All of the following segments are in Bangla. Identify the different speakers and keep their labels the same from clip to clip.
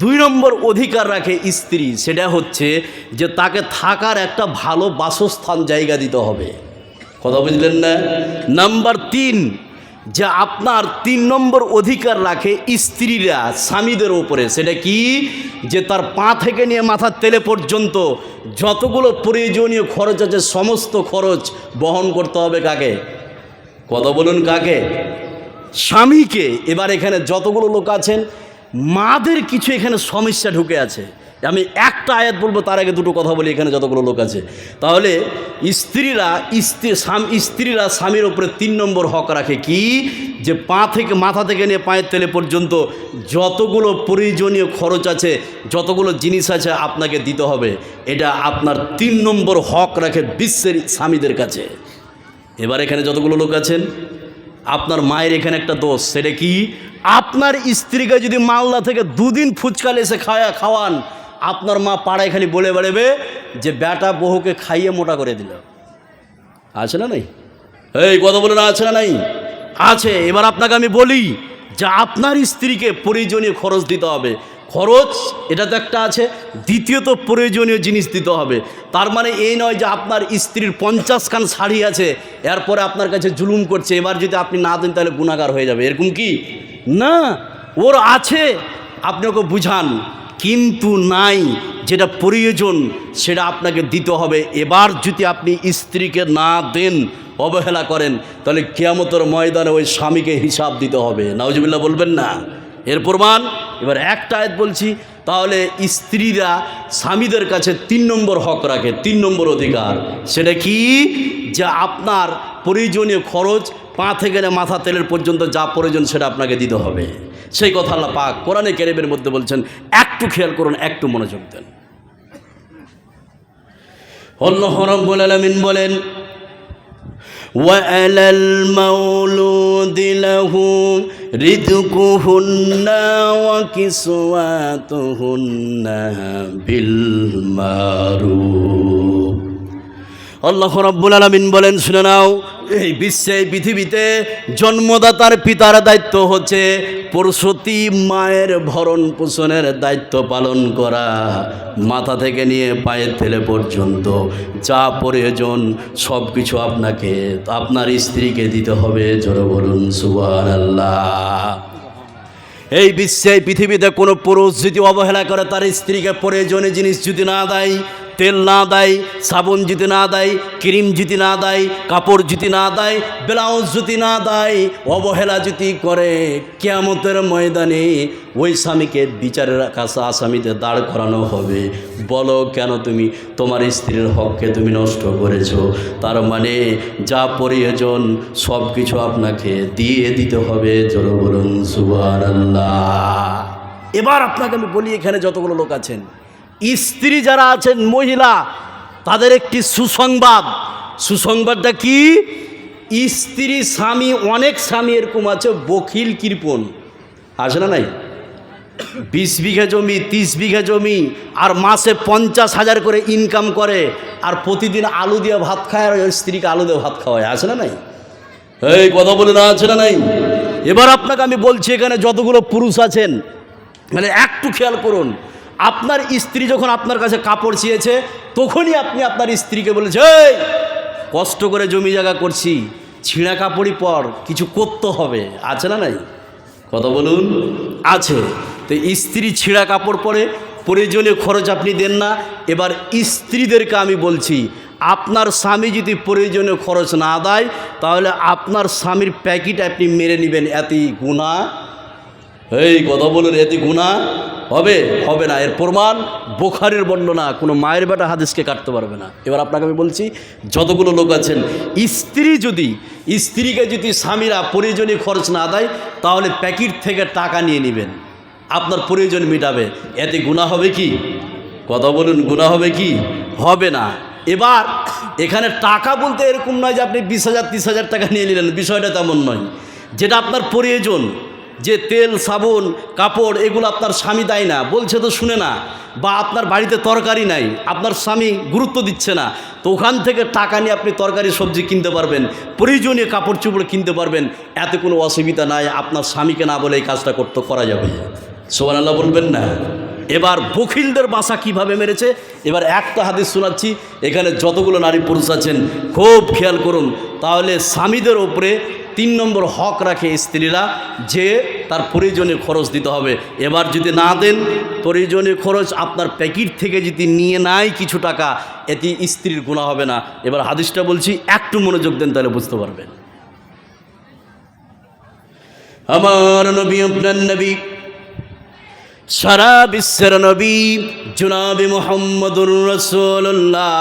Speaker 1: দুই নম্বর অধিকার রাখে স্ত্রী, সেটা হচ্ছে যে তাকে থাকার একটা ভালো বাসস্থান জায়গা দিতে হবে। কথা বুঝলেন না? নাম্বার তিন, যে আপনার তিন নম্বর অধিকার রাখে স্ত্রীরা, স্বামীদের ওপরে সেটা কি? যে তার পা থেকে নিয়ে মাথার তেলে পর্যন্ত যতগুলো প্রয়োজনীয় খরচ আছে, সমস্ত খরচ বহন করতে হবে কাকে? কথা বলুন কাকে? স্বামীকে। এবার এখানে যতগুলো লোক আছেন মাদের কিছু এখানে সমস্যা ঢুকে আছে। আমি একটা আয়াত বলব, তার আগে দুটো কথা বলি, এখানে যতগুলো লোক আছে। তাহলে স্ত্রীরা, স্ত্রী স্ত্রীরা স্বামীর ওপরে তিন নম্বর হক রাখে কি? যে পা থেকে, মাথা থেকে নিয়ে পায়ের তেলে পর্যন্ত যতগুলো প্রয়োজনীয় খরচ আছে, যতগুলো জিনিস আছে আপনাকে দিতে হবে। এটা আপনার তিন নম্বর হক রাখে বিশ্বের স্বামীদের কাছে। এবার এখানে যতগুলো লোক আছেন, আপনার মায়ের এখানে একটা দোষ, সেটা কি? আপনার স্ত্রীকে যদি মালদা থেকে দুদিন ফুচকাল এসে খাওয়া খাওয়ান, আপনার মা পাড়ায় খালি বলে বেড়াবে যে, বেটা বহুকে খাইয়ে মোটা করে দিল। আছে না নাই? এই, কথা বলে না, আছে না নাই? আছে, এবার আপনাকে আমি বলি যে, আপনার স্ত্রীকে প্রয়োজনীয় খরচ দিতে হবে। খরচ এটা তো একটা আছে, দ্বিতীয়ত প্রয়োজনীয় জিনিস দিতে হবে। তার মানে এই নয় যে, আপনার স্ত্রীর পঞ্চাশ খান শাড়ি আছে, এরপরে আপনার কাছে জুলুম করছে, এবার যদি আপনি না দেন, তাহলে গুণাগার হয়ে যাবে। এরকম কি? না, ওর আছে, আপনি ওকে বুঝান। কিন্তু নাই যেটা প্রয়োজন, সেটা আপনাকে দিতে হবে। এবার যদি আপনি স্ত্রীকে না দেন, অবহেলা করেন, তাহলে কেয়ামতর ময়দানে ওই স্বামীকে হিসাব দিতে হবে। নাউজবিল্লা বলবেন না। এর প্রমাণ, এবার একটা আয়াত বলছি, তাহলে স্ত্রীরা স্বামীদের কাছে তিন নম্বর হক রাখে, তিন নম্বর অধিকার। সেটা কি? যে আপনার প্রয়োজনীয় খরচ পা থেকে নিয়ে মাথা তেলের পর্যন্ত যা প্রয়োজন সেটা আপনাকে দিতে হবে সেই কথা আল্লাহ পাক কোরআনে কেরেবের মধ্যে বলছেন একটু খেয়াল করুন একটু মনোযোগ দেন অল্লাহ রব্বুল আলামিন বলেন وعلى المولود له رزقهن وكسواتهن بالمعروف আল্লাহ রাব্বুল আলামিন বলেন, শুনে নাও, এই বিশ্বে, এই পৃথিবীতে জন্মদাতার পিতার দায়িত্ব হচ্ছে প্রসূতি মায়ের ভরণ পোষণের দায়িত্ব পালন করা, মাথা থেকে নিয়ে পায়ের তেলে পর্যন্ত যা প্রয়োজন সব কিছু আপনাকে, আপনার স্ত্রীকে দিতে হবে। জোরে বলুন সুবান আল্লাহ এই বিশ্বে পৃথিবীতে কোনো পুরুষ যদি অবহেলা করে, তার স্ত্রীকে প্রয়োজনীয় জিনিস যদি না দেয় তেল না দেয়, সাবন যদি না দেয়, ক্রিম যদি না দেয়, কাপড় যদি না দেয়, ব্লাউজ যদি না দেয়, অবহেলা যদি করে কেয়ামতের ময়দানে ওই স্বামীকে বিচারের কাছে আসামিতে দাঁড় করানো হবে। বলো কেন তুমি? তোমার স্ত্রীর হককে তুমি নষ্ট করেছ। তার মানে যা প্রয়োজন সব কিছু আপনাকে দিয়ে দিতে হবে। জোর বলুন এবার আপনাকে আমি বলি, এখানে যতগুলো লোক আছেন স্ত্রী যারা আছেন, মহিলা, তাদের একটি সুসংবাদ। সুসংবাদটা কি? স্ত্রী, স্বামী, অনেক স্বামী এরকম আছে, বখিল কৃপণ। আছে না নাই? বিশ বিঘা জমি, তিরিশ বিঘা জমি, আর মাসে পঞ্চাশ হাজার করে ইনকাম করে, আর প্রতিদিন আলু দিয়ে ভাত খায়, আর ওই স্ত্রীকে আলু দিয়ে ভাত খাওয়ায়। আছে না নাই? এই কথা বলে না, আছে না নাই? এবার আপনাকে আমি বলছি এখানে যতগুলো পুরুষ আছেন মানে একটু খেয়াল করুন আপনার স্ত্রী যখন আপনার কাছে কাপড় চেয়েছে তখনই আপনি আপনার স্ত্রীকে বলেছে কষ্ট করে জমি জায়গা করছি, ছিঁড়া কাপড়ই পর, কিছু করতে হবে। আছে না নাই? কথা বলুন, আছে। তো স্ত্রী ছিঁড়া কাপড় পরে, প্রয়োজনীয় খরচ আপনি দেন না। এবার স্ত্রীদেরকে আমি বলছি, আপনার স্বামী যদি প্রয়োজনীয় খরচ না দেয়, তাহলে আপনার স্বামীর প্যাকেট আপনি মেরে নেবেন, এতই গুণা এই, কথা বলুন এতে গুণা হবে হবে না। এর প্রমাণ বোখারের বর্ণনা, কোনো মায়ের বেটা হাদিসকে কাটতে পারবে না। এবার আপনাকে আমি বলছি, যতগুলো লোক আছেন, স্ত্রী যদি, স্ত্রীকে যদি স্বামীরা প্রয়োজনীয় খরচ না দেয়, তাহলে প্যাকেট থেকে টাকা নিয়ে নেবেন। আপনার প্রয়োজন মেটাবে। এতে গুণা হবে কি? কথা বলুন গুণা হবে কি? হবে না। এবার এখানে টাকা বলতে এরকম নয় যে আপনি বিশ হাজার, তিরিশ হাজার টাকা নিয়ে নিলেন। বিষয়টা তেমন নয়। যেটা আপনার প্রয়োজন যে তেল, সাবুন, কাপড়, এগুলো আপনার স্বামী দেয় না। বলছে তো শুনে না, বা আপনার বাড়িতে তরকারি নাই, আপনার স্বামী গুরুত্ব দিচ্ছে না, তো ওখান থেকে টাকা নিয়ে আপনি তরকারি, সবজি কিনতে পারবেন, প্রয়োজনীয় কাপড় চোপড় কিনতে পারবেন, এতে কোনো অসুবিধা নাই, আপনার স্বামীকে না বলে এই কাজটা করতে করা যাবে। সোমান আল্লাহ বলবেন না? এবার বখিলদের বাসা কীভাবে মেরেছে? এবার একটা হাদিস শোনাচ্ছি, এখানে যতগুলো নারী পুরুষ আছেন, খুব খেয়াল করুন, তাহলে স্বামীদের ওপরে তিন নম্বর হক রাখে স্ত্রীরা, যে তার প্রয়োজনীয় খরচ দিতে হবে। এবার যদি না দেন প্রয়োজনীয় খরচ আপনার প্যাকেট থেকে যদি নিয়ে নাই কিছু টাকা, এতে স্ত্রীর গুণা হবে না। এবার হাদিসটা বলছি, একটু মনোযোগ দেন তাহলে বুঝতে পারবেন। আমার নবী আপনার নবী সারা বিশ্বের নবী জুনাবি মোহাম্মদুর রসুল্লাহ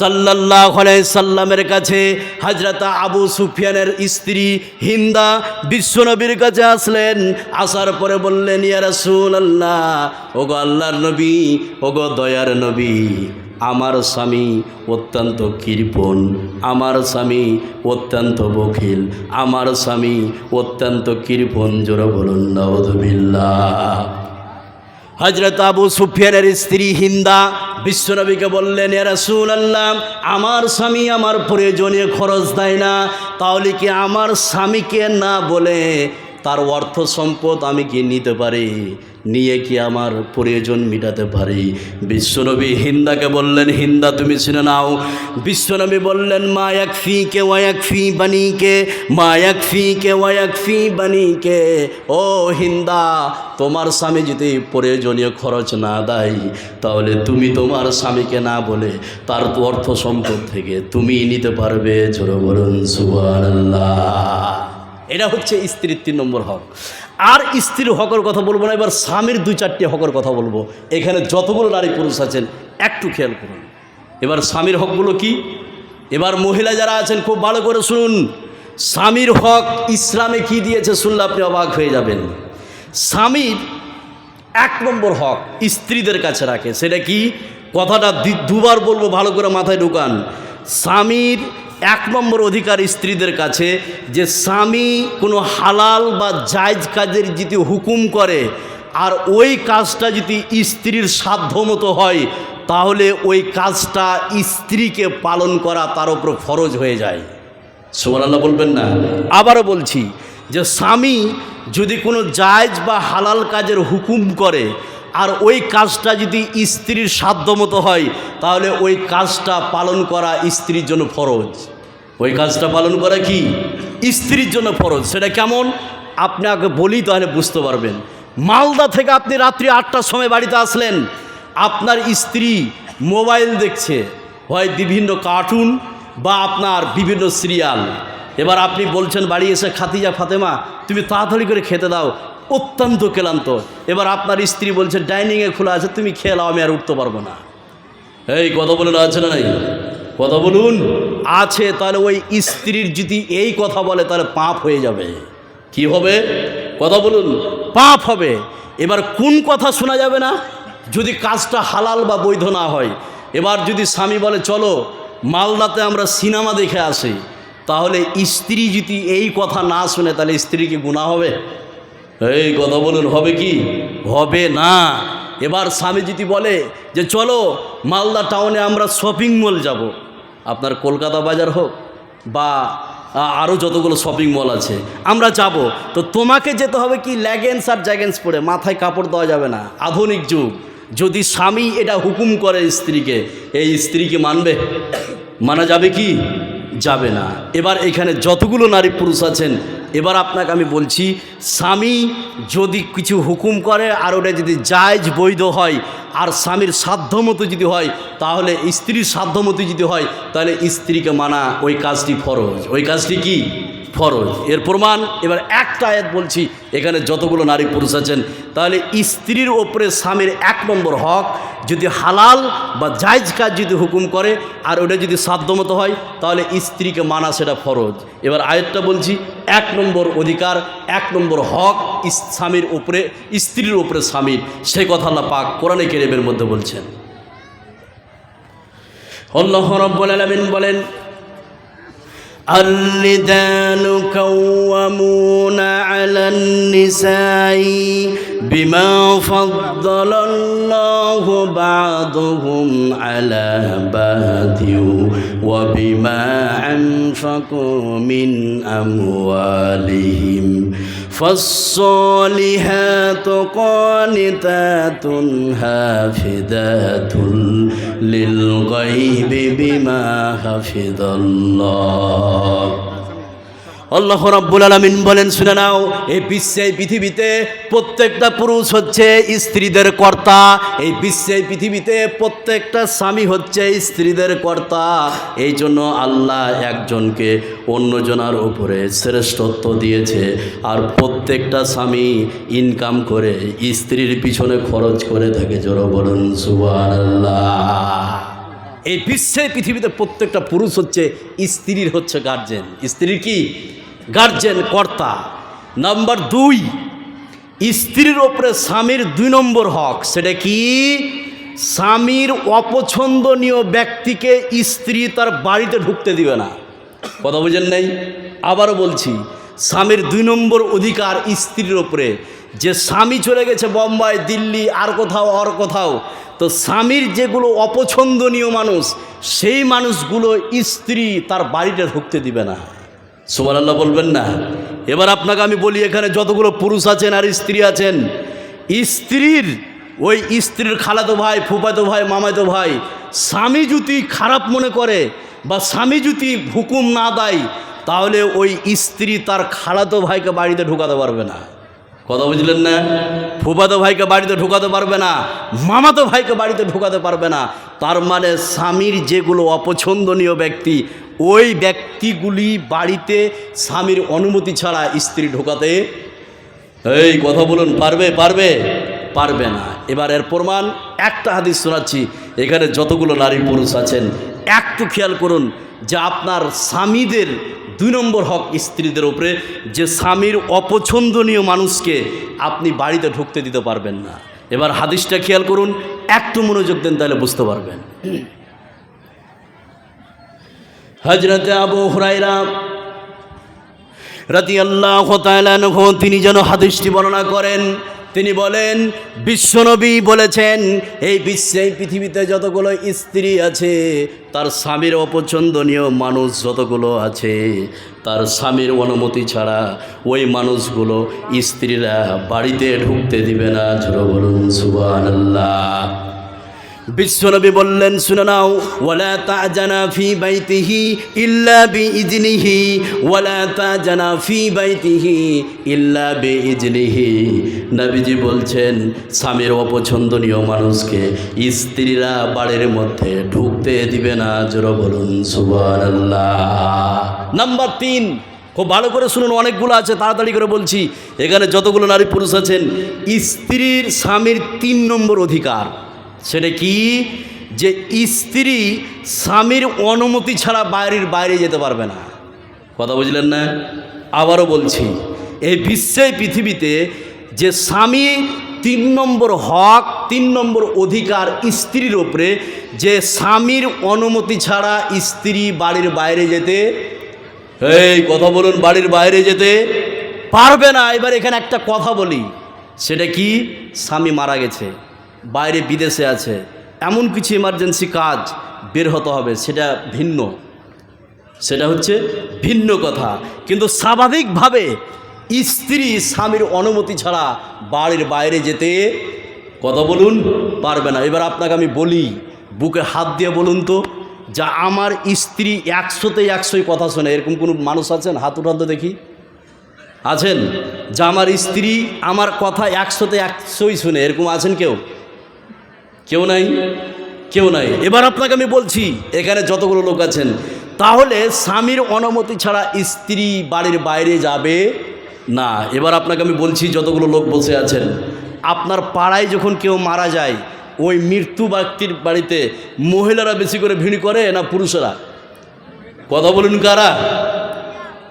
Speaker 1: সাল্লাহ সাল্লামের কাছে হজরত আবু সুফিয়ানের স্ত্রী হিন্দা বিশ্বনবীর কাছে আসলেন। আসার পরে বললেন, ইয়া রসুল আল্লাহ ওগো আল্লাহর নবী, ওগো দয়ার নবী, আমার স্বামী অত্যন্ত কৃপণ, আমার স্বামী অত্যন্ত বখিল, আমার স্বামী অত্যন্ত কৃপণ, জোর বলুন নবদুবিল্লাহ হজরত আবু সুফিয়ানের স্ত্রী হিন্দা বিশ্বনবীকে বললেন এ রাসুল আল্লাহ আমার স্বামী আমার প্রয়োজনীয় খরচ দেয় না, তাহলে কি আমার স্বামীকে না বলে তার অর্থ সম্পদ আমি কি নিতে পারি? নিয়ে কি আমার প্রয়োজন মিটাতে পারি? বিশ্বনবী হিন্দাকে বললেন, হিন্দা, তুমি শুনে নাও। বিশ্বনবী বললেন, মা এক ফি কে ওয়াক ফি বানিকে মা এক ফি কে ওয়াক ফি বানিকে ও হিন্দা, তোমার স্বামী যদি প্রয়োজনীয় খরচ না দেয়, তাহলে তুমি তোমার স্বামীকে না বলে তার তো অর্থ সম্পদ থেকে তুমি নিতে পারবে। জোর বলুন, সুবহানাল্লাহ। এটা হচ্ছে স্ত্রীর তিন নম্বর হক। আর স্ত্রীর হকের কথা বলব না, এবার স্বামীর দুই চারটি হকের কথা বলব। এখানে যতগুলো নারী পুরুষ আছেন, একটু খেয়াল করুন। এবার স্বামীর হকগুলো কি? এবার মহিলা যারা আছেন, খুব ভালো করে শুনুন। স্বামীর হক ইসলামে কি দিয়েছে শুনলে আপনি অবাক হয়ে যাবেন। স্বামীর এক নম্বর হক স্ত্রীদের কাছে রাখে। সেটা কি? কথাটা দুবার বলব, ভালো করে মাথায় ঢুকান। স্বামীর এক নম্বর অধিকার স্ত্রীদের কাছে যে স্বামী কোনো হালাল বা জায়জ কাজের যদি হুকুম করে, আর ওই কাজটা যদি স্ত্রীর সাধ্যমতো হয়, তাহলে ওই কাজটা স্ত্রীকে পালন করা তার উপর ফরজ হয়ে যায়। সোমান আল্লাহ বলবেন না? আবারও বলছি যে স্বামী যদি কোনো জায়জ বা হালাল কাজের হুকুম করে আর ওই কাজটা যদি স্ত্রীর সাধ্যমতো হয়, তাহলে ওই কাজটা পালন করা স্ত্রীর জন্য ফরজ। ওই কাজটা পালন করা কি? স্ত্রীর জন্য ফরজ। সেটা কেমন? আপনাকে বলি তাহলে বুঝতে পারবেন। মালদা থেকে আপনি রাত্রি আটটার সময় বাড়িতে আসলেন, আপনার স্ত্রী মোবাইল দেখছে, হয় বিভিন্ন কার্টুন বা আপনার বিভিন্ন সিরিয়াল। এবার আপনি বলছেন, বাড়ি এসে খাতিজা ফাতেমা, তুমি তাড়াতাড়ি করে খেতে দাও অত্যন্ত ক্লান্ত। এবার আপনার স্ত্রী বলছে ডাইনিংয়ে খোলা আছে তুমি খেয়ে নাও আমি আর উঠতে পারব না। এই কথা বলুন আছে না নাই? কথা বলুন। আছে তাহলে ওই স্ত্রীর যদি এই কথা বলে তাহলে পাপ হয়ে যাবে। কি হবে? কথা বলুন। পাপ হবে। এবার কোন কথা শোনা যাবে না? যদি কাজটা হালাল বা বৈধ না হয়। এবার যদি স্বামী বলে চলো মালদাতে আমরা সিনেমা দেখে আসি। তাহলে স্ত্রী যদি এই কথা না শুনে তাহলে স্ত্রী কি গুণা হবে? এই কথা বলুন, হবে কি? হবে না। এবার স্বামী যদি বলে যে, চলো মালদা টাউনে আমরা শপিং মল যাব। আপনার কলকাতা বাজার হোক বা আরও যতগুলো শপিং মল আছে, আমরা যাব। তো তোমাকে যেতে হবে কি ল্যাগেন্স আর জ্যাগেন্স পরে, মাথায় কাপড় দেওয়া যাবে না। আধুনিক যুগ। যদি স্বামী এটা হুকুম করে স্ত্রীকে, এই স্ত্রীকে মানবে? মানা যাবে কি? যাবে না। এবার এখানে যতগুলো নারী পুরুষ আছেন এবার আপনাকে আমি বলছি, স্বামী যদি কিছু হুকুম করে আর ওটা যদি জায়জ বৈধ হয়, আর স্বামীর সাধ্যমতো যদি হয়, তাহলে স্ত্রীর সাধ্যমতো যদি হয়, তাহলে স্ত্রীকে মানা ওই কাজটি ফরজ। ওই কাজটি কি? ফরজ। এর প্রমাণ, এবার একটা আয়াত বলছি, এখানে যতগুলো নারী পুরুষ আছেন, তাহলে স্ত্রীর ওপরে স্বামীর এক নম্বর হক, যদি হালাল বা জায়জ কাজ যদি হুকুম করে, আর ওটা যদি সাধ্যমতো হয়, তাহলে স্ত্রীকে মানা সেটা ফরজ। এবার আয়াতটা বলছি, এক নম্বর অধিকার, এক নম্বর হক স্বামীর ওপরে স্ত্রীর ওপরে স্বামীর। সেই কথা আল্লাহ পাক কোরআনে কেরেমের মধ্যে বলছেন। আল্লাহ রব্বুল আলামিন বলেন الرجال قوامون على النساء بما فضل الله بعضهم على بعض وبما أنفقوا من أموالهم. فالصالحات قانتات حافظات للغيب بما حفظ الله. আল্লাহ রাব্বুল আলামিন বলেন, শুনে নাও, এই বিশ্বে পৃথিবীতে প্রত্যেকটা পুরুষ হচ্ছে স্ত্রীদের কর্তা। এই বিশ্বে পৃথিবীতে প্রত্যেকটা স্বামী হচ্ছে স্ত্রীদের কর্তা। এই জন্য আল্লাহ একজনকে অন্যজনার উপরে শ্রেষ্ঠত্ব দিয়েছে। আর প্রত্যেকটা স্বামী ইনকাম করে, স্ত্রীর পিছনে খরচ করে থাকে। জোর বলুন, সুবহানাল্লাহ। এই বিশ্বে পৃথিবীতে প্রত্যেকটা পুরুষ হচ্ছে স্ত্রীর হচ্ছে গার্জেন স্ত্রীর কি? গার্জেন কর্তা। নাম্বার দুই, স্ত্রীর ওপরে স্বামীর দুই নম্বর হক। সেটা কি? স্বামীর অপছন্দনীয় ব্যক্তিকে স্ত্রী তার বাড়িতে ঢুকতে দিবে না। কথা বুঝেন নেই? আবারও বলছি, স্বামীর দুই নম্বর অধিকার স্ত্রীর ওপরে। যে স্বামী চলে গেছে বোম্বাই, দিল্লি, আর কোথাও আর কোথাও, তো স্বামীর যেগুলো অপছন্দনীয় মানুষ, সেই মানুষগুলো স্ত্রী তার বাড়িতে ঢুকতে দিবে না। সুমান আল্লাহ বলবেন না। এবার আপনাকে আমি বলি, এখানে যতগুলো পুরুষ আছেন আর স্ত্রী আছেন, স্ত্রীর, ওই স্ত্রীর খালাতো ভাই, ফুফাতো ভাই, মামাতো ভাই, স্বামী যদি খারাপ মনে করে বা স্বামী যদি হুকুম না দেয়, তাহলে ওই স্ত্রী তার খালাতো ভাইকে বাড়িতে ঢুকাতে পারবে না। কথা বুঝলেন না? ফুফাতো ভাইকে বাড়িতে ঢুকাতে পারবে না, মামাতো ভাইকে বাড়িতে ঢুকাতে পারবে না। তার মানে স্বামীর যেগুলো অপছন্দনীয় ব্যক্তি, ওই ব্যক্তিগুলি বাড়িতে স্বামীর অনুমতি ছাড়া স্ত্রী ঢোকাতে এই কথা বলুন, পারবে পারবে? পারবে না। এবার এর প্রমাণ, একটা হাদিস শোনাচ্ছি। এখানে যতগুলো নারী পুরুষ আছেন, একটু খেয়াল করুন যে আপনার স্বামীদের দুই নম্বর হক স্ত্রীদের উপরে যে স্বামীর অপছন্দনীয় মানুষকে আপনি বাড়িতে ঢুকতে দিতে পারবেন না। এবার হাদিসটা খেয়াল করুন, একটু মনোযোগ দেন তাহলে বুঝতে পারবেন। হজরতে আবু হুরাইরা রাতি আল্লাহ তিনি যেন হাদিসটি বর্ণনা করেন তিনি বলেন, বিশ্বনবী বলেছেন, এই বিশ্বে, এই পৃথিবীতে যতগুলো স্ত্রী আছে, তার স্বামীর অপছন্দনীয় মানুষ যতগুলো আছে, তার স্বামীর অনুমতি ছাড়া ওই মানুষগুলো স্ত্রীরা বাড়িতে ঢুকতে দিবে না। ঝুড়ো বলুন আল্লাহ বিশ্বনবী বললেন, শুনে নাও, ওয়ালা তাজানা ফি বাইতিহি ইল্লা বিইজনিহি, ওয়ালা তাজানা ফি বাইতিহি ইল্লা বিইজনিহি। নবীজি বলছেন, স্বামীর অপছন্দনীয় মানুষকে স্ত্রীরা বাড়ির মধ্যে ঢুকতে দিবে না, জোরে বলুন, সুবহানাল্লাহ। নাম্বার তিন, খুব ভালো করে শুনুন, অনেকগুলো আছে, তাড়াতাড়ি করে বলছি। এখানে যতগুলো নারী পুরুষ আছেন, স্ত্রীর স্বামীর তিন নম্বর অধিকার। সেটা কি? যে স্ত্রী স্বামীর অনুমতি ছাড়া বাইরের বাইরে যেতে পারবে না। কথা বুঝলেন না? আবারও বলছি, এই বিশ্বে পৃথিবীতে যে স্বামী তিন নম্বর হক, তিন নম্বর অধিকার স্ত্রীর ওপরে যে স্বামীর অনুমতি ছাড়া স্ত্রী বাড়ির বাইরে যেতে, এই কথা বলুন, বাড়ির বাইরে যেতে পারবে না। এবার এখানে একটা কথা বলি, সেটা কি? স্বামী মারা গেছে। বাইরে বিদেশে আছে, এমন কিছু এমার্জেন্সি কাজ বের হতে হবে, সেটা ভিন্ন। সেটা হচ্ছে ভিন্ন কথা। কিন্তু স্বাভাবিকভাবে স্ত্রী স্বামীর অনুমতি ছাড়া বাড়ির বাইরে যেতে কথা বলুন পারবে না। এবার আপনাকে আমি বলি, বুকে হাত দিয়ে বলুন তো, যা আমার স্ত্রী একশোতে একশোই কথা শোনে, এরকম কোনো মানুষ আছেন? হাত উঠান দেখি। আছেন? যা আমার স্ত্রী আমার কথা একশোতে একশোই শুনে, এরকম আছেন কেউ? কেউ নাই? কেউ নাই। এবার আপনাকে আমি বলছি, এখানে যতগুলো লোক আছেন, তাহলে স্বামীর অনুমতি ছাড়া স্ত্রী বাড়ির বাইরে যাবে না। এবার আপনাকে আমি বলছি, যতগুলো লোক বসে আছেন, আপনার পাড়ায় যখন কেউ মারা যায়, ওই মৃত্যু ব্যক্তির বাড়িতে মহিলারা বেশি করে ভিড় করে না পুরুষেরা? কথা বলুন কারা?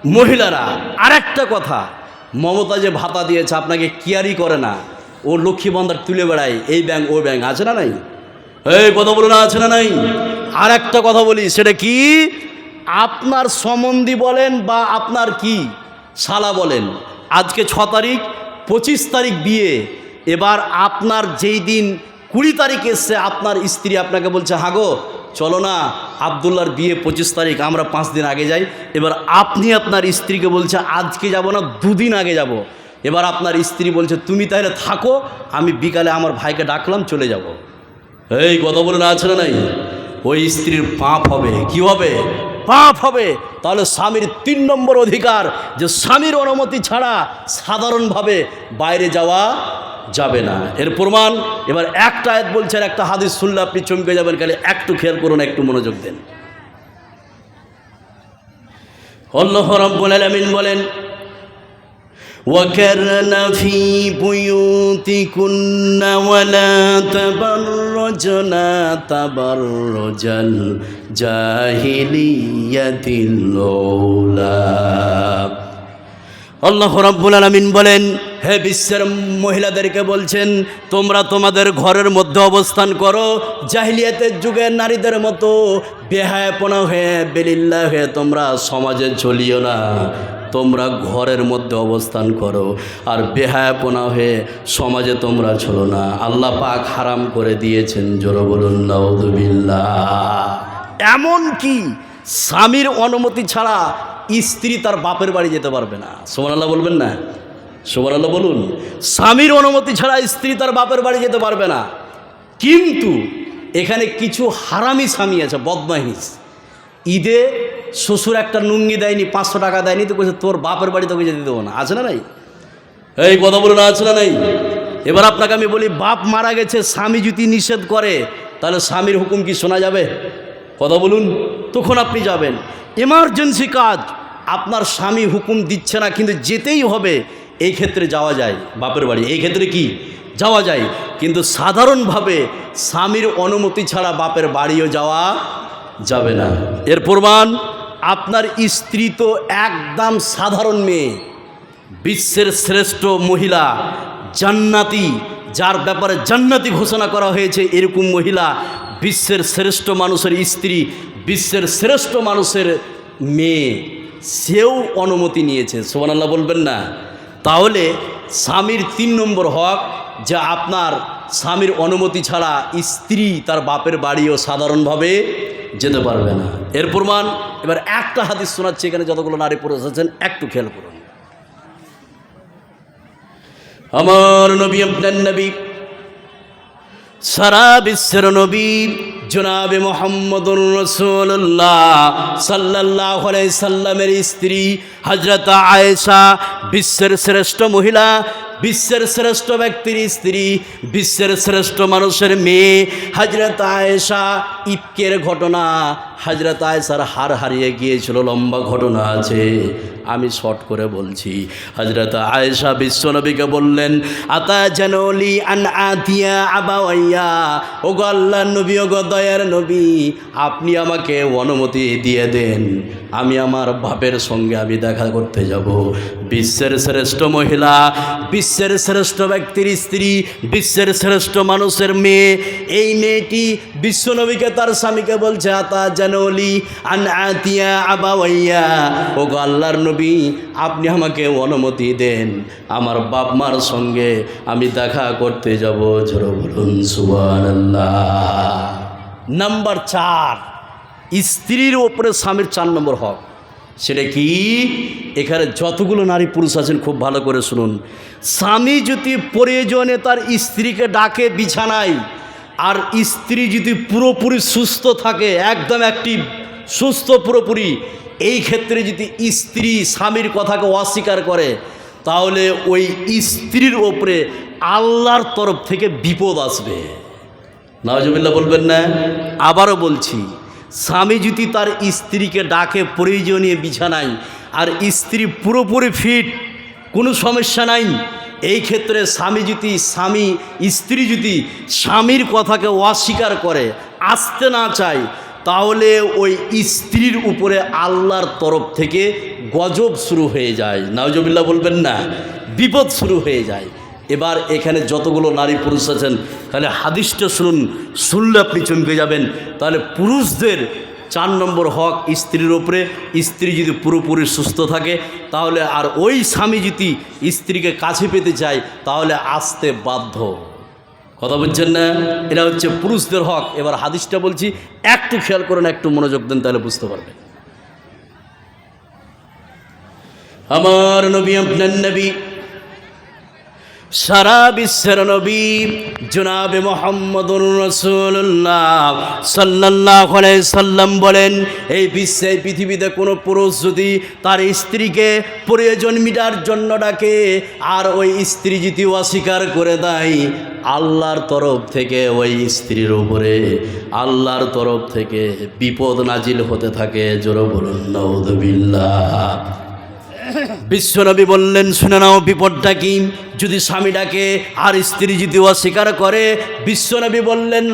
Speaker 1: মহিলারা। আর একটা কথা, মমতা যে ভাতা দিয়েছে, আপনাকে কেয়ারই করে না। ও লক্ষ্মী বন্ধার তুলে বেড়ায়, এই ব্যাংক ওই ব্যাংক আছে না নাই? এই, কথা বলুন আছে না নাই? আর একটা কথা বলি, সেটা কি? আপনার সম্বন্ধী বলেন বা আপনার কি? শালা বলেন, আজকে ছ তারিখ, পঁচিশ তারিখ বিয়ে, এবার আপনার যেই দিন কুড়ি তারিখ এসছে, আপনার স্ত্রী আপনাকে বলছে হাগো চলো না আবদুল্লার বিয়ে পঁচিশ তারিখ, আমরা পাঁচ দিন আগে যাই। এবার আপনি আপনার স্ত্রীকে বলছে, আজকে যাব না, দুদিন আগে যাব। এবার আপনার স্ত্রী বলছে, তুমি তাহলে থাকো, আমি বিকালে আমার ভাইকে ডাকলাম, চলে যাব। এই কথা বলে না আছে না নাই? ওই স্ত্রীর পাপ হবে। কি হবে? পাপ হবে। তাহলে স্বামীর তিন নম্বর অধিকার, যে স্বামীর অনুমতি ছাড়া সাধারণভাবে বাইরে যাওয়া যাবে না। এর প্রমাণ, এবার একটা আয়াত বলছেন একটা হাদিস শুনলে আপনি চমকে যাবেন, খালি একটু খেয়াল করুন, একটু মনোযোগ দেন। আল্লাহ রাব্বুল আলামিন বলেন وكرن في بيوتكن ولا تبرجن تبرج الجاهلية الأولى আল্লাহ রাব্বুল আলামিন বলেন হে বিশ্বের মহিলাদেরকে বলছেন তোমরা তোমাদের ঘরের মধ্যে অবস্থান করো জাহিলিয়াতের যুগের নারীদের মতো বেহায়াপনা হয়ে বেলিল্লা হয়ে তোমরা সমাজে চলিও না তোমরা ঘরের মধ্যে অবস্থান করো আর বেহায়াপনা হয়ে সমাজে তোমরা চলো না। আল্লাহ পাক হারাম করে দিয়েছেন জোর বলুন এমন কি? স্বামীর অনুমতি ছাড়া স্ত্রী তার বাপের বাড়ি যেতে পারবে না। সোমান আল্লাহ বলবেন না? সোমান আল্লাহ বলুন। স্বামীর অনুমতি ছাড়া স্ত্রী তার বাপের বাড়ি যেতে পারবে না। কিন্তু এখানে কিছু হারামি স্বামী আছে বদমাহিস ঈদে শ্বশুর একটা নুঙ্গি দেয়নি, পাঁচশো টাকা দেয়নি, তো বলছে তোর বাপের বাড়ি তোকে যেতে দেবো না। আছে না নাই? এই কথা বলুন আছে না নাই? এবার আপনাকে আমি বলি, বাপ মারা গেছে, স্বামী যদি নিষেধ করে, তাহলে স্বামীর হুকুম কি শোনা যাবে? কথা বলুন, তখন আপনি যাবেন। এমার্জেন্সি কাজ, আপনার স্বামী হুকুম দিচ্ছে না, কিন্তু যেতেই হবে, এই ক্ষেত্রে যাওয়া যায়, বাপের বাড়ি। এই ক্ষেত্রে কি? যাওয়া যায়। কিন্তু সাধারণভাবে স্বামীর অনুমতি ছাড়া বাপের বাড়িও যাওয়া যাবে না। এর প্রমাণ আপনার স্ত্রী তো একদম সাধারণ মেয়ে, বিশ্বের শ্রেষ্ঠ মহিলা, জান্নাতি, যার ব্যাপারে জান্নাতি ঘোষণা করা হয়েছে এরকম মহিলা, বিশ্বের শ্রেষ্ঠ মানুষের স্ত্রী, বিশ্বের শ্রেষ্ঠ মানুষের মেয়ে, সেও অনুমতি নিয়েছে। সোমান আল্লাহ বলবেন না। তাহলে স্বামীর তিন নম্বর হক, যে আপনার স্বামীর অনুমতি ছাড়া স্ত্রী তার বাপের বাড়িও সাধারণভাবে যেতে পারবে না। এর প্রমাণ এবার একটা হাদিস শোনাচ্ছে, এখানে যতগুলো নারী পুরুষ আছেন, একটু খেয়াল করুন। আমার নবী আপনার নবী, সারা বিশ্বের নবী, জনাবে মোহাম্মদুর রসুল্লাহ সাল্লাহ সাল্লামের স্ত্রী হজরত আয়েশা, বিশ্বের শ্রেষ্ঠ মহিলা বিশ্বের শ্রেষ্ঠ ব্যক্তির স্ত্রী, বিশ্বের শ্রেষ্ঠ মানুষের মেয়ে, হজরত আয়েশা ইফকের ঘটনা। হজরত আয়েশার হার হারিয়ে গিয়েছিল, লম্বা ঘটনা আছে। আমি শর্ট করে বলছি, হজরত আয়েশা বিশ্বনবীকে বললেন, আতা জানলি আন আতিয়া আবাওয়াইয়া ও গো আল্লাহ নবী ও গো দয়ার নবী, আপনি আমাকে অনুমতি দিয়ে দেন। আমি আমার বাপের সঙ্গে আমি দেখা করতে যাব। বিশ্বের শ্রেষ্ঠ মহিলা, বিশ্বের শ্রেষ্ঠ ব্যক্তির স্ত্রী, বিশ্বের শ্রেষ্ঠ মানুষের মেয়ে, এই মেয়েটি বিশ্বনবীকে তার স্বামীকে বলছে, আতা জানলি আন আতিয়া আবাওয়াইয়া। ও গো আল্লাহর নবী, আপনি আমাকে অনুমতি দেন, আমার বাপ মার সঙ্গে আমি দেখা করতে যাব। ঝোড়ো বলুন, সুবহানাল্লাহ। নাম্বার চার, স্ত্রীর ওপরে স্বামীর চার নম্বর হক। সেটা কি? এখানে যতগুলো নারী পুরুষ আছেন খুব ভালো করে শুনুন। স্বামী যদি প্রয়োজনে তার স্ত্রীকে ডাকে বিছানায়, আর স্ত্রী যদি পুরোপুরি সুস্থ থাকে, একদম একটি সুস্থ পুরোপুরি, এই ক্ষেত্রে যদি স্ত্রী স্বামীর কথাকে অস্বীকার করে, তাহলে ওই স্ত্রীর ওপরে আল্লাহর তরফ থেকে বিপদ আসবে। নওয়াজবিল্লা বলবেন না? আবারও বলছি স্বামী যদি তার স্ত্রীকে ডাকে, প্রয়োজনীয় বিছানায়, আর স্ত্রী পুরোপুরি ফিট, কোনো সমস্যা নাই, এই ক্ষেত্রে স্বামী যদি, স্বামী, স্ত্রী যদি স্বামীর কথাকে অস্বীকার করে, আসতে না চায়, তাহলে ওই স্ত্রীর উপরে আল্লাহর তরফ থেকে গজব শুরু হয়ে যায়। নাওজবিল্লা বলবেন না, বিপদ শুরু হয়ে যায়। এবার এখানে যতগুলো নারী পুরুষ আছেন, তাহলে হাদিসটা শুনুন, শুনলে আপনি চমকে যাবেন। তাহলে পুরুষদের চার নম্বর হক স্ত্রীর ওপরে স্ত্রী যদি পুরোপুরি সুস্থ থাকে, তাহলে আর ওই স্বামী যদি স্ত্রীকে কাছে পেতে চায়, তাহলে আসতে বাধ্য। কথা বলছেন না? এটা হচ্ছে পুরুষদের হক। এবার হাদিসটা বলছি, একটু খেয়াল করেন, একটু মনোযোগ দেন, তাহলে বুঝতে পারবেন। আমার নবী, আপনার নবী সারা বিশ্বের নবী জনাবে মোহাম্মদুর রসুল্লাহ সাল্লাহ সাল্লাম বলেন, এই বিশ্বে পৃথিবীতে কোনো পুরুষ যদি তার স্ত্রীকে প্রয়োজন মিটার জন্য ডাকে, আর ওই স্ত্রী যদি অস্বীকার করে দেয়, আল্লাহর তরফ থেকে ওই স্ত্রীর উপরে, আল্লাহর তরফ থেকে বিপদ নাজিল হতে থাকে। জোর বলুন নৌদবিল্লাহ বিশ্বনবী বললেন, শুনে নাও, বিপদটা কি? যদি স্বামীটাকে আর স্ত্রী যদি অস্বীকার করে, বিশ্বনবী বললেন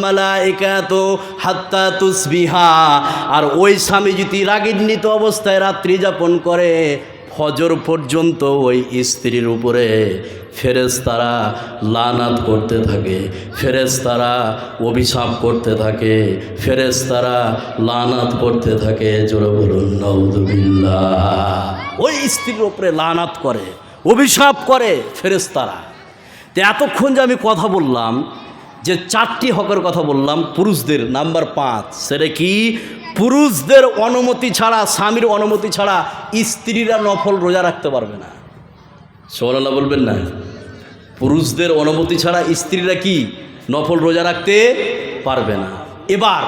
Speaker 1: মালাইকাতু হাত্তা তুসবিহা। আর ওই স্বামী যদি রাগিন্বিত অবস্থায় রাত্রি যাপন করে, ফজর পর্যন্ত ওই স্ত্রীর উপরে ফেরেশতারা লানাত করতে থাকে, ফেরেশতারা অভিশাপ করতে থাকে, ফেরেশতারা লানাত করতে থাকে, জোরে বলুন নওদুবিল্লাহ ওই স্ত্রীর ওপরে লানাত করে, অভিশাপ করে ফেরেশতারা। তো এতক্ষণ যে আমি কথা বললাম, যে চারটি হকের কথা বললাম, পুরুষদের নাম্বার পাঁচ, সেটা কি? পুরুষদের অনুমতি ছাড়া, স্বামীর অনুমতি ছাড়া স্ত্রীরা নফল রোজা রাখতে পারবে না। সোমাল্লাহ বলবেন না। পুরুষদের অনুমতি ছাড়া স্ত্রীরা কি নফল রোজা রাখতে পারবে না? এবার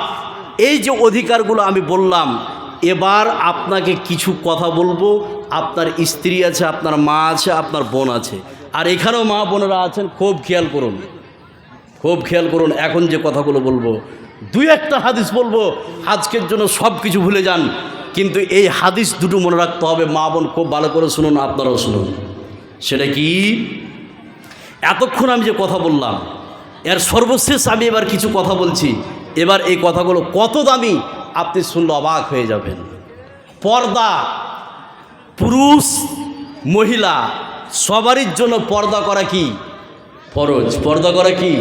Speaker 1: এই যে অধিকারগুলো আমি বললাম, এবার আপনাকে কিছু কথা বলব। আপনার স্ত্রী আছে, আপনার মা আছে, আপনার বোন আছে। আর এখানেও মা বোনেরা আছেন, খুব খেয়াল করুন। খুব খেয়াল করুন, এখন যে কথাগুলো বলব। দুই একটা হাদিস বলব, আজকের জন্য সব কিছু ভুলে যান। কিন্তু এই হাদিস দুটো মনে রাখতে হবে, মা বোন খুব ভালো করে শুনুন, আপনারাও শুনুন। সেটা কি? এতক্ষণ আমি যে কথা বললাম, এর সর্বশেষ আমি এবার কিছু কথা বলছি। এবার এই কথাগুলো কত দামি, আপনি শুনলে অবাক হয়ে যাবেন। পর্দা, পুরুষ, মহিলা, সবারই জন্য পর্দা করা কি? ফরজ। পর্দা করা কি?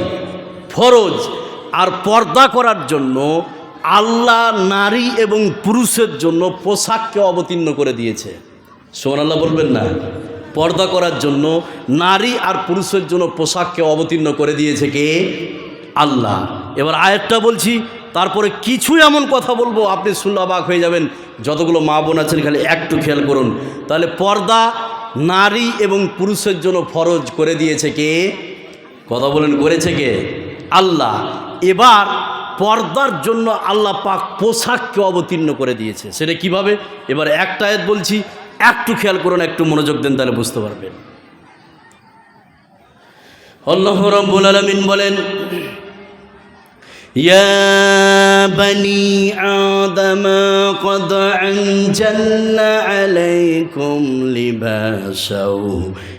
Speaker 1: ফরজ। আর পর্দা করার জন্য আল্লাহ নারী এবং পুরুষের জন্য পোশাককে অবতীর্ণ করে দিয়েছে। সোমান আল্লাহ বলবেন না? পর্দা করার জন্য নারী আর পুরুষের জন্য পোশাককে অবতীর্ণ করে দিয়েছে কে? আল্লাহ। এবার আয়েরটা বলছি, তারপরে কিছু এমন কথা বলব, আপনি শুনলে হয়ে যাবেন। যতগুলো মা বোন আছেন, খালি একটু খেয়াল করুন। তাহলে পর্দা নারী এবং পুরুষের জন্য ফরজ করে দিয়েছে কে? কথা বলেন, করেছে কে? আল্লাহ। এবার পর্দার জন্য আল্লাহ পাক পোশাককে অবতীর্ণ করে দিয়েছে। সেটা কীভাবে? এবার একটা আয়াত বলছি একটু খেয়াল করুন একটু মনোযোগ দেন তাহলে বুঝতে পারবেন আল্লাহ রব্বুল আলামিন বলেন يا بني آدم قد أنزلنا عليكم لباسا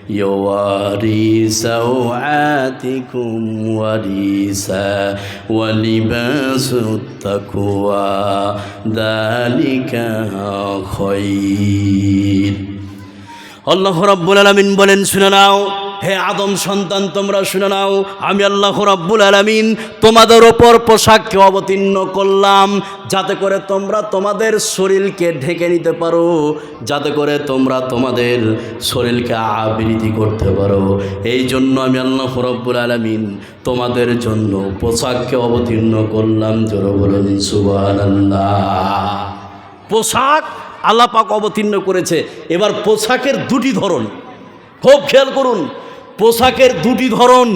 Speaker 1: يواري سوعاتكم وريسا ولباس التقوى ذلك خير আল্লাহ রাব্বুল আলামিন বলেন শুনে নাও হে আদম সন্তান, তোমরা শুনে নাও, আমি আল্লাহ রাব্বুল আলামিন তোমাদের ওপর পোশাককে অবতীর্ণ করলাম, যাতে করে তোমরা তোমাদের শরীরকে ঢেকে নিতে পারো, যাতে করে তোমরা তোমাদের শরীরকে আবৃত্তি করতে পারো। এই জন্য আমি আল্লাহ রব্বুল আলামিন তোমাদের জন্য পোশাককে অবতীর্ণ করলাম, জোর বলুন, সুবহানাল্লাহ। পোশাক আল্লাহ পাক অবতীর্ণ করেছে। এবার পোশাকের দুটি ধরন, খুব খেয়াল করুন পোশাকের দুটি ধরন।